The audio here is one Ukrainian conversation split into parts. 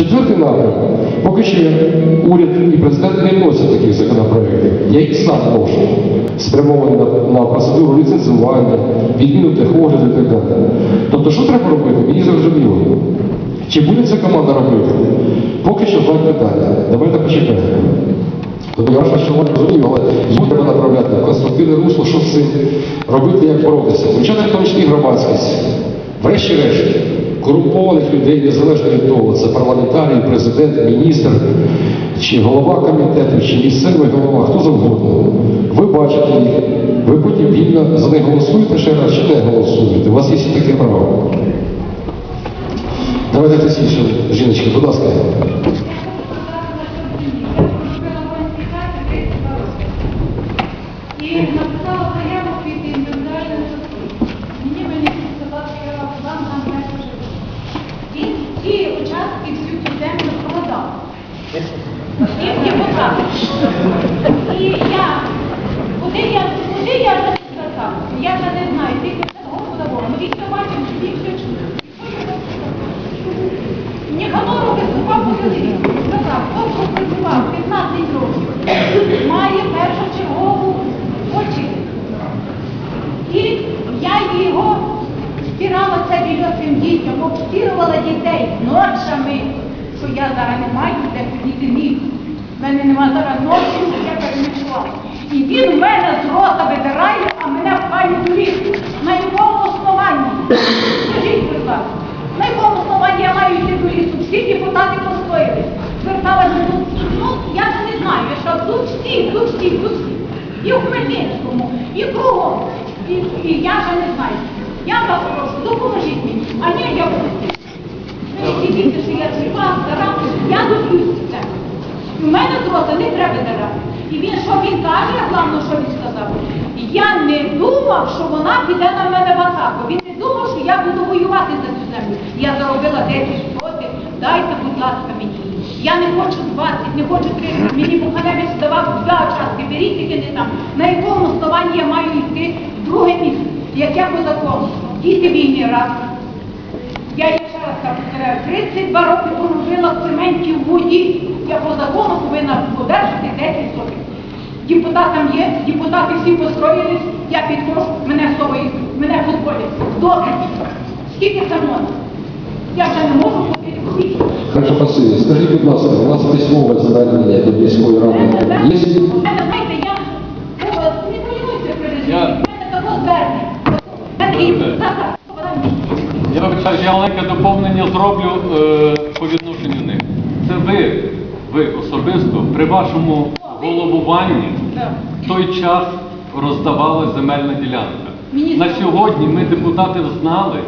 Четвертий напрямок. Поки що уряд і президент не вносять таких законопроєктів. Я їх сам вношу, спрямовані на, на процедуру ліцензування, відміну техогляду і так далі. Тобто, що треба робити? Мені зрозуміло. Чи буде ця команда робити? Поки що два питання. Давайте почекаємо. Тобто я що вони розумію, але їм треба направляти конструктивне русло, що з цим робити, як боротися. Звичайно, в громадськість. Врешті-решт, корумпованих людей, незалежно від того, це парламентарій, президент, міністр, чи голова комітету, чи місцевий голова, хто завгодно. Ви бачите їх, ви потім вільно за них голосуєте ще раз, чи не голосуєте. У вас є таке право. Давайте тисячу, жіночки, будь ласка. І написала заяву під індивідуальним суд. Мені мені сказав, що я вам нам не живу. Він ті участки всю цю землю продав. Він депутат. І я, куди я, вже не сказав? Я вже не знаю, тільки це Господа Бога. Виступав по телевізору, сказав, хто пропрацював 15 років, має першочергову очі. І я його стирала це біля цим дітям, обстирувала дітей ночами, що я зараз не маю де сидіти ніг. Мене нема зараз ночі, я перемішувала. І він мене з рота видирає, а мене пхає до лісу. На якому основанні? Скажіть, будь ласка. На якому основанні я маю йти до лісу? Всі депутати постояли. Зверталася до ну, я ж не знаю, що тут всі, тут всі, тут всі. І в Хмельницькому, і кругом. І, і я вже не знаю. Я вас прошу, допоможіть мені. А ні, я буду. Ви ці що я жива, стара, я доб'юсь це. У мене з не треба дарати. І він, що він каже, головне, що він сказав, я не думав, що вона піде на мене в атаку. Він не думав, що я буду воювати за цю землю. Я заробила 10 сотень, дайте, будь ласка, мені. Я не хочу 20, не хочу 30, мені Буханевич давав два участки, беріть тільки не там. На якому основанні я маю йти в друге місце? Яке по закону? Діти війни раз. Я ще раз так повторяю, 32 роки поробила в цементі в воді. Я по закону повинна подержати 10 сотень. Депутатам є, депутати всі построїлись, я підходжу, мене сової, мене футболять. Добре, скільки це можна? Я вже не можу купити копійки. Хорошо, спасибо. Скажіть, будь ласка, у вас письмове звернення до міської ради є? Мене, знаєте, я не полінуйся перед Я- мене тако звернення. Я вибачаю, я маленьке доповнення зроблю е, по відношенню них. Це ви, ви особисто при вашому головуванні в той час роздавала земельна ділянка. На сьогодні ми депутати знали,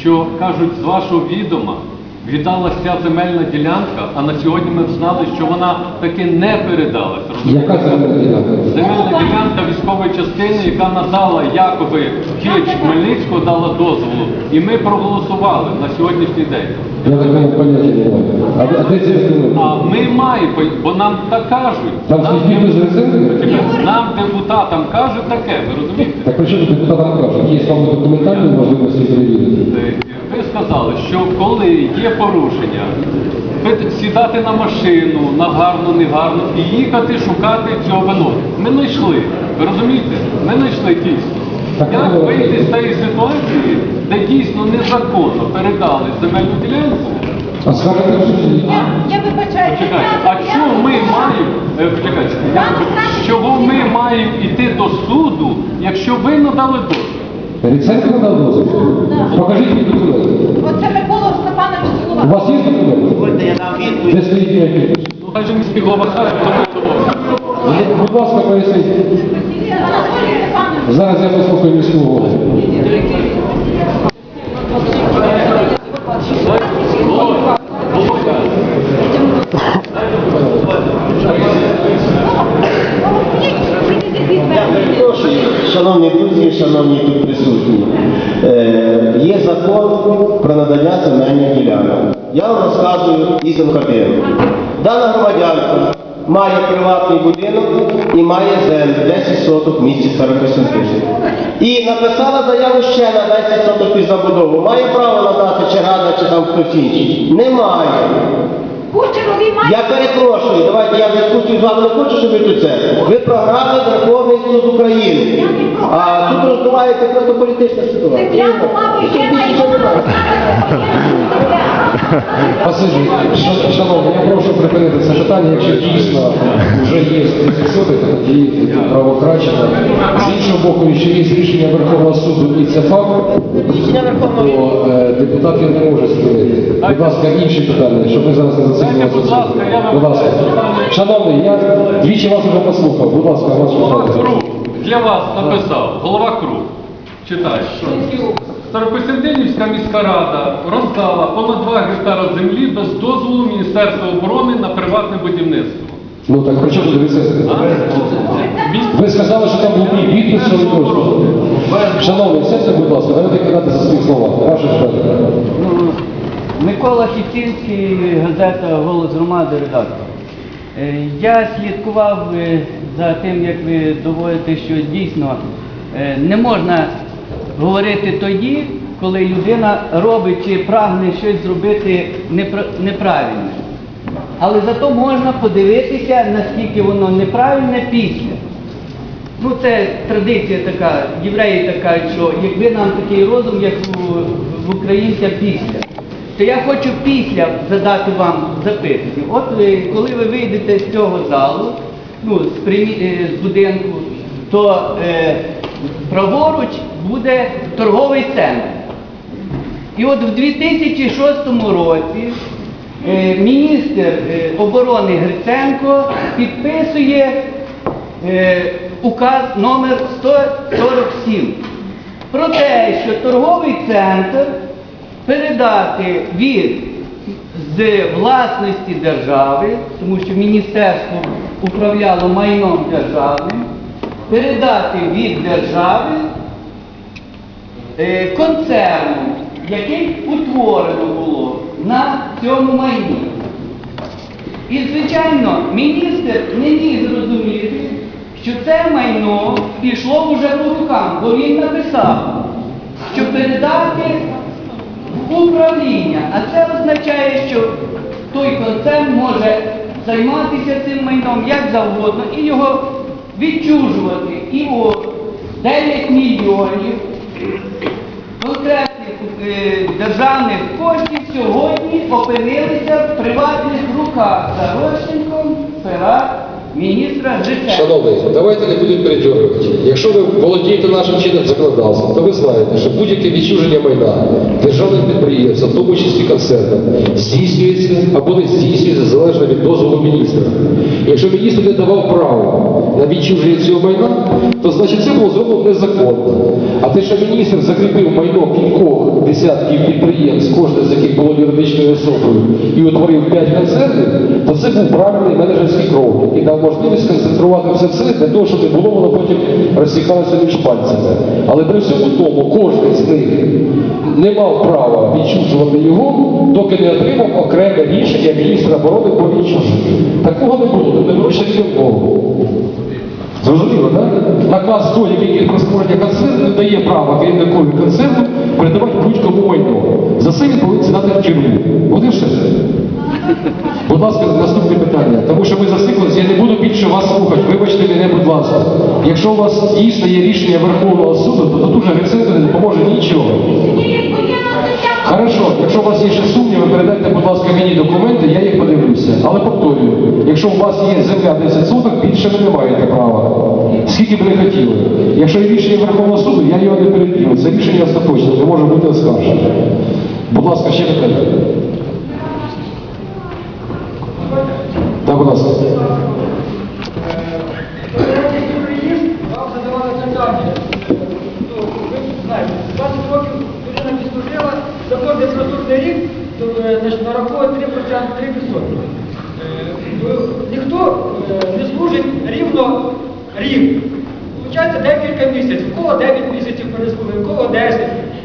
що кажуть, з вашого відома віддалася ця земельна ділянка, а на сьогодні ми знали, що вона таки не передалась. Яка земельна ділянка? Земельна ділянка військової частини, яка надала якоби Кіч Хмельницького дала дозволу. І ми проголосували на сьогоднішній день. Я так не поняття не маю. А, а де ці А ми маємо, бо нам так кажуть. Там Нам, всі діти з? Нам депутатам кажуть таке, ви розумієте? Так при чому депутатам кажуть, є там документальні можливості перевірити? Е, Ви сказали, що коли є порушення, ви сідати на машину, на гарну, негарну, і їхати шукати цього вину. Ми знайшли. Ви розумієте? Ми знайшли дійсно. Так, Як вийти з цієї ситуації, де дійсно незаконно передали земельну ділянку? А. Я, я вибачаю. Почекайте, а чого ми маємо, е, почекайте, чого ми маємо йти до суду, якщо ви надали дозвіл? Рецепт надав дозвіл? Да. Покажіть мені документи. Оце Микола Степанович У вас є документи? Дозвольте, я дам відповідь. Де стоїть ніякі? Ну, хай же міський голова скаже, хто того. Будь ласка, поясніть. Анатолій Степанович. Зараз я послухаю міського голову. Володя, Володя, Я перепрошую, шановні друзі, шановні тут присутні. Е, є закон про надання земельних ділянок. Я вам розказую із картину. Дана громадянка має приватний будинок і має землю 10 соток в місті Старокостянтинівці. І написала заяву ще на 10 соток під забудову. Має право надати чи рада, чи там хтось інший? Немає. Я перепрошую, давайте я дискусію з вами не хочу, щоб ви тут це. Ви програли Верховний суд України. А тут розбивається просто політична ситуація. Шановні, я прошу припинити це питання, якщо дійсно вже є суди, то тоді правокрачення. З іншого боку, якщо є рішення Верховного суду і це факт, то е, депутатів не може змінити. Будь ласка, інші питання, щоб ми зараз не Дайте, зациклювалися. будь ласка. Шановний, я двічі вас вже послухав. Будь ласка, Голова питання. Для вас написав, голова КРУ. Читай. Старопосендинівська міська рада роздала понад 2 гектара землі без дозволу Міністерства оборони на приватне будівництво. Ну так при чому? А? Ви сказали, що там був мій підпис, що ви хочете. Шановний, сядьте, будь ласка, дайте казати за свої слова. Ваше питання. Микола Хітінський, газета Голос громади, редактор. Е, Я слідкував е, за тим, як ви доводите, що дійсно е, не можна говорити тоді, коли людина робить чи прагне щось зробити неправильне. Але зато можна подивитися, наскільки воно неправильне після. Ну, це традиція така, євреї така, що якби нам такий розум, як у, в українця після, то я хочу після задати вам запитання. От ви, коли ви вийдете з цього залу, ну, з, примі- е, з будинку, то е, праворуч буде торговий центр. І от в 2006 році е, міністр е, оборони Гриценко підписує е, указ номер 147 про те, що торговий центр передати від з власності держави, тому що міністерство управляло майном державним, передати від держави е, концерну, який утворено було на цьому майні. І, звичайно, міністр не міг зрозуміти, що це майно пішло вже по рукам, бо він написав, що передати управління. А це означає, що той концерн може займатися цим майном як завгодно і його відчужувати. І от 9 мільйонів конкретних е, державних коштів сьогодні опинилися в приватних руках за розчинком міністра Гриценка. Шановний, давайте не будемо передьорювати. Якщо ви володієте нашим чинним законодавством, то ви знаєте, що будь-яке відчуження майна державних підприємств, в тому числі концернів, здійснюється або не здійснюється залежно від дозволу міністра. Якщо міністр не давав право на відчуження цього майна, то значить це було зроблено незаконно. А те, що міністр закріпив майно кількох десятків підприємств, кожне з яких було юридичною особою, і утворив 5 концертів, то це був правильний менеджерський крок, можливість сконцентрувати все це для того, щоб не було воно потім розсікалося між пальцями. Але при всьому тому кожен з них не мав права відчужувати його, доки не отримав окреме рішення міністра оборони про відчуження. Такого не було, не було ще голову. Зрозуміло, так? Наказ той, який про створення концерну, дає права керівникові концерну передавати будь-кому майно. За це він повинен сідати в тюрму. От все. Будь ласка, наступне питання. Тому що ми зациклилися, я не буду більше вас слухати. Вибачте мене, будь ласка. Якщо у вас дійсно є рішення Верховного суду, то тут уже Гриценко не допоможе нічого. Хорошо, якщо у вас є ще сумніви, передайте, будь ласка, мені документи, я їх подивлюся. Але повторюю, якщо у вас є земля 10 соток, більше ви не маєте права. Скільки б не хотіли. Якщо є рішення Верховного суду, я його не переділю. Це рішення остаточне, не може бути оскаржено. Будь ласка, ще питання. Так, будь ласка. Вам задавали питання. Ну, ви знаєте, 20 років людина відслужила, закон демократурний рік, то е, значить, нараховує 3%, 3%. Е, ну, Е, не служить рівно рік. Получається декілька місяців. У кого 9 місяців переслужили, у кого 10.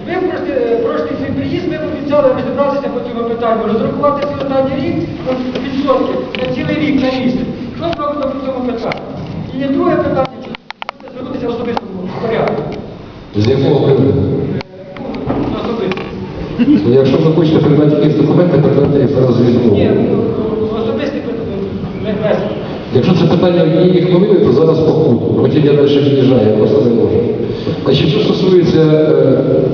Ви в прошлий, е, свій приїзд ми обіцяли розібратися по цьому питанню, розрахувати свій останній рік ну, відсотки на цілий рік, на місяць. Що зробимо по цьому питанню? І друге питання, чи можете звернутися в особистому порядку? З якого приводу? Ну, Особисто. Якщо ви хочете передати якісь документи, передайте їх зараз Ні, питання однієї хвилини, то зараз покуду. Хоча я далі від'їжджаю, я просто не можу. Значить, що стосується... Е,